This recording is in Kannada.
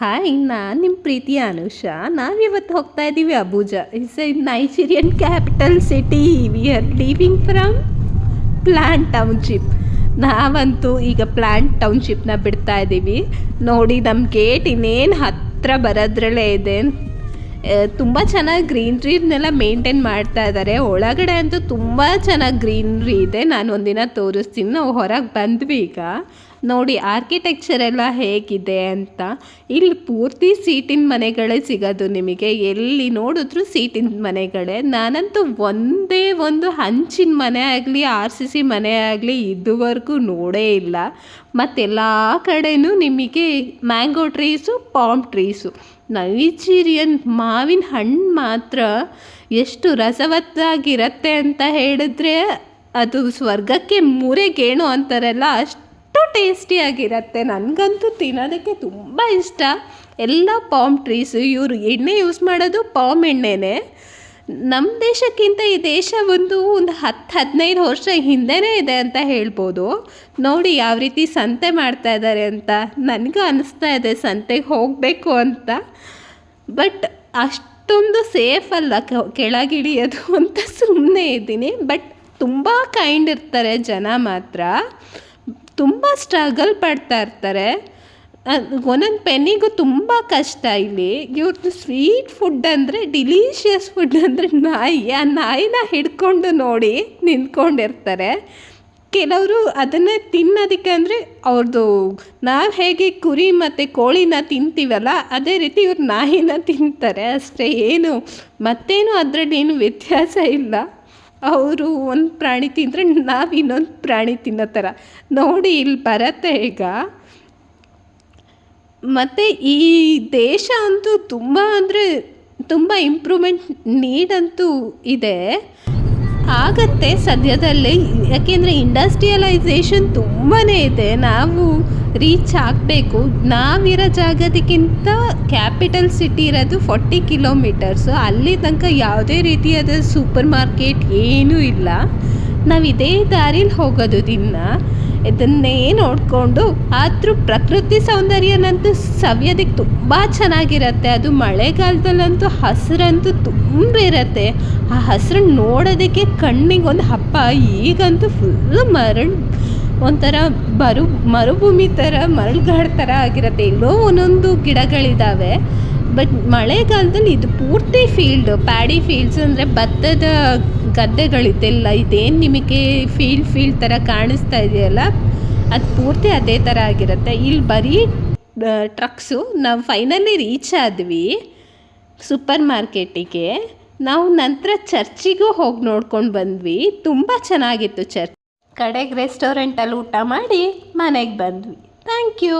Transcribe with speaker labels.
Speaker 1: ಹಾಯ್ ನಾನು ನಿಮ್ಮ ಪ್ರೀತಿಯ ಅನುಷಾ. ನಾವಿವತ್ತು ಹೋಗ್ತಾ ಇದ್ದೀವಿ Abuja. It's a Nigerian capital city we are leaving from plant township ನಾವಂತೂ ಈಗ ಪ್ಲ್ಯಾಂಟ್ ಟೌನ್ಶಿಪ್ನ ಬಿಡ್ತಾ ಇದ್ದೀವಿ ನೋಡಿ ನಮ್ಮ ಗೇಟ್ ಇನ್ನೇನು ಹತ್ತಿರ ಬರೋದ್ರಲ್ಲೇ ಇದೆ ತುಂಬ ಚೆನ್ನಾಗಿ ಗ್ರೀನ್ರಿನೆಲ್ಲ ಮೇಂಟೈನ್ ಮಾಡ್ತಾ ಇದ್ದಾರೆ ಒಳಗಡೆ ಅಂತೂ ತುಂಬ ಚೆನ್ನಾಗಿ ಗ್ರೀನ್ರಿ ಇದೆ. ನಾನು ಒಂದಿನ ತೋರಿಸ್ತೀನಿ. ನಾವು ಹೊರಗೆ ಬಂದ್ವಿ ಈಗ. ನೋಡಿ ಆರ್ಕಿಟೆಕ್ಚರ್ ಎಲ್ಲ ಹೇಗಿದೆ ಅಂತ. ಇಲ್ಲಿ ಪೂರ್ತಿ ಸೀಟಿನ ಮನೆಗಳೇ ಸಿಗೋದು ನಿಮಗೆ. ಎಲ್ಲಿ ನೋಡಿದ್ರು ಸೀಟಿನ ಮನೆಗಳೇ. ನಾನಂತೂ ಒಂದೇ ಒಂದು ಹಂಚಿನ ಮನೆ ಆಗಲಿ, ಆರ್ ಸಿ ಸಿ ಮನೆ ಆಗಲಿ ಇದುವರೆಗೂ ನೋಡೇ ಇಲ್ಲ. ಮತ್ತೆಲ್ಲ ಕಡೆಯೂ ನಿಮಗೆ mango trees palm trees Nigerian ಮಾವಿನ ಹಣ್ಣು ಮಾತ್ರ ಎಷ್ಟು ರಸವತ್ತಾಗಿರತ್ತೆ ಅಂತ ಹೇಳಿದ್ರೆ ಅದು ಸ್ವರ್ಗಕ್ಕೆ ಮೂರೇ ಗೇಣು ಅಂತಾರಲ್ಲ, ಅಷ್ಟು ಟೇಸ್ಟಿಯಾಗಿರತ್ತೆ. ನನಗಂತೂ ತಿನ್ನೋದಕ್ಕೆ ತುಂಬ ಇಷ್ಟ. ಎಲ್ಲ ಪಾಮ್ ಟ್ರೀಸು ಇವರು ಎಣ್ಣೆ ಯೂಸ್ ಮಾಡೋದು ಪಾಮ್ ಎಣ್ಣೆನೇ. ನಮ್ಮ ದೇಶಕ್ಕಿಂತ ಈ ದೇಶ ಒಂದು ಒಂದು ಹತ್ತು ಹದಿನೈದು ವರ್ಷ ಹಿಂದೆನೇ ಇದೆ ಅಂತ ಹೇಳ್ಬೋದು. ನೋಡಿ ಯಾವ ರೀತಿ ಸಂತೆ ಮಾಡ್ತಾ ಇದ್ದಾರೆ ಅಂತ ನನಗೂ ಅನಿಸ್ತಾ ಇದೆ ಸಂತೆಗೆ ಹೋಗಬೇಕು ಅಂತ. ಬಟ್ ಅಷ್ಟೊಂದು ಸೇಫ್ ಅಲ್ಲ ಕೆಳಗಿಳಿಯೋದು ಅಂತ ಸುಮ್ಮನೆ ಇದ್ದೀನಿ. ಬಟ್ ತುಂಬ ಕೈಂಡ್ ಇರ್ತಾರೆ ಜನ ಮಾತ್ರ. ತುಂಬ ಸ್ಟ್ರಗಲ್ ಪಡ್ತಾ ಇರ್ತಾರೆ. ಒಂದೊಂದು ಪೆನ್ನಿಗೂ ತುಂಬ ಕಷ್ಟ ಇಲ್ಲಿ. ಇವ್ರದ್ದು ಸ್ವೀಟ್ ಫುಡ್ ಅಂದರೆ ಡಿಲೀಷಿಯಸ್ ಫುಡ್ ಅಂದರೆ ನಾಯಿ. ಆ ನಾಯಿನ ಹಿಡ್ಕೊಂಡು ನೋಡಿ ನಿಂತ್ಕೊಂಡಿರ್ತಾರೆ. ಕೆಲವರು ಅದನ್ನೇ ತಿನ್ನೋದಕ್ಕೆ ಅಂದರೆ ಅವ್ರದ್ದು ನಾವು ಹೇಗೆ ಕುರಿ ಮತ್ತು ಕೋಳಿನ ತಿಂತೀವಲ್ಲ, ಅದೇ ರೀತಿ ಇವ್ರು ನಾಯಿನ ತಿಂತಾರೆ. ಅಷ್ಟೇ ಏನು, ಮತ್ತೇನು ಅದರಲ್ಲಿ ಏನು ವ್ಯತ್ಯಾಸ ಇಲ್ಲ. ಅವರು ಒಂದು ಪ್ರಾಣಿ ತಿಂದರೆ ನಾವು ಇನ್ನೊಂದು ಪ್ರಾಣಿ ತಿನ್ನೋ ಥರ. ನೋಡಿ, ಇಲ್ಲಿ ಬರತ್ತೆ ಈಗ. ಮತ್ತು ಈ ದೇಶ ಅಂತೂ ತುಂಬ ಅಂದರೆ ತುಂಬ ಇಂಪ್ರೂವ್ಮೆಂಟ್ ನೀಡಂತೂ ಇದೆ. ಆಗತ್ತೆ ಸದ್ಯದಲ್ಲೇ, ಯಾಕೆಂದರೆ ಇಂಡಸ್ಟ್ರಿಯಲೈಸೇಷನ್ ತುಂಬಾ ಇದೆ. ನಾವು ರೀಚ್ ಆಗಬೇಕು. ನಾವಿರೋ ಜಾಗದಕ್ಕಿಂತ ಕ್ಯಾಪಿಟಲ್ ಸಿಟಿ ಇರೋದು ಫಾರ್ಟಿ ಕಿಲೋಮೀಟರ್ಸು ಅಲ್ಲಿ ತನಕ ಯಾವುದೇ ರೀತಿಯಾದ ಸೂಪರ್ ಮಾರ್ಕೆಟ್ ಏನೂ ಇಲ್ಲ. ನಾವು ಇದೇ ದಾರಿಲಿ ಹೋಗೋದು ದಿನ ಇದನ್ನೇ ನೋಡಿಕೊಂಡು ಆದರೂ ಪ್ರಕೃತಿ ಸೌಂದರ್ಯನಂತೂ ಸವಿಯೋದಕ್ಕೆ ತುಂಬ ಚೆನ್ನಾಗಿರತ್ತೆ. ಅದು ಮಳೆಗಾಲದಲ್ಲಂತೂ ಹಸಿರಂತೂ ತುಂಬಿರತ್ತೆ ಆ ಹಸಿರು ನೋಡೋದಕ್ಕೆ ಕಣ್ಣಿಗೆ ಒಂದು ಹಬ್ಬ, ಈಗಂತೂ ಫುಲ್ ಮರಳು ಒಂಥರ ಬರು, ಮರುಭೂಮಿ ಥರ ಮರಳುಗಾಡು ಥರ ಆಗಿರುತ್ತೆ. ಎಲ್ಲೋ ಒಂದೊಂದು ಗಿಡಗಳಿದ್ದಾವೆ ಬಟ್ ಮಳೆಗಾಲದಲ್ಲಿ ಇದು ಪೂರ್ತಿ ಫೀಲ್ಡು ಪ್ಯಾಡಿ ಫೀಲ್ಡ್ಸ್ ಅಂದರೆ ಭತ್ತದ ಗದ್ದೆಗಳಿದೆಲ್ಲ ಇದೇನು ನಿಮಗೆ ಫೀಲ್ಡ್ ಫೀಲ್ಡ್ ಥರ ಕಾಣಿಸ್ತಾ ಇದೆಯಲ್ಲ? ಅದು ಪೂರ್ತಿ ಅದೇ ಥರ ಆಗಿರುತ್ತೆ. ಇಲ್ಲಿ ಬರೀ ಟ್ರಕ್ಸು ನಾವು ಫೈನಲಿ ರೀಚ್ ಆದ್ವಿ ಸೂಪರ್ ಮಾರ್ಕೆಟಿಗೆ. ನಾವು ನಂತರ ಚರ್ಚಿಗೂ ಹೋಗಿ ನೋಡ್ಕೊಂಡು ಬಂದ್ವಿ. ತುಂಬ ಚೆನ್ನಾಗಿತ್ತು ಚರ್ಚ್. ಕಡೆಗೆ ರೆಸ್ಟೋರೆಂಟಲ್ಲಿ ಊಟ ಮಾಡಿ ಮನೆಗೆ ಬಂದ್ವಿ. Thank you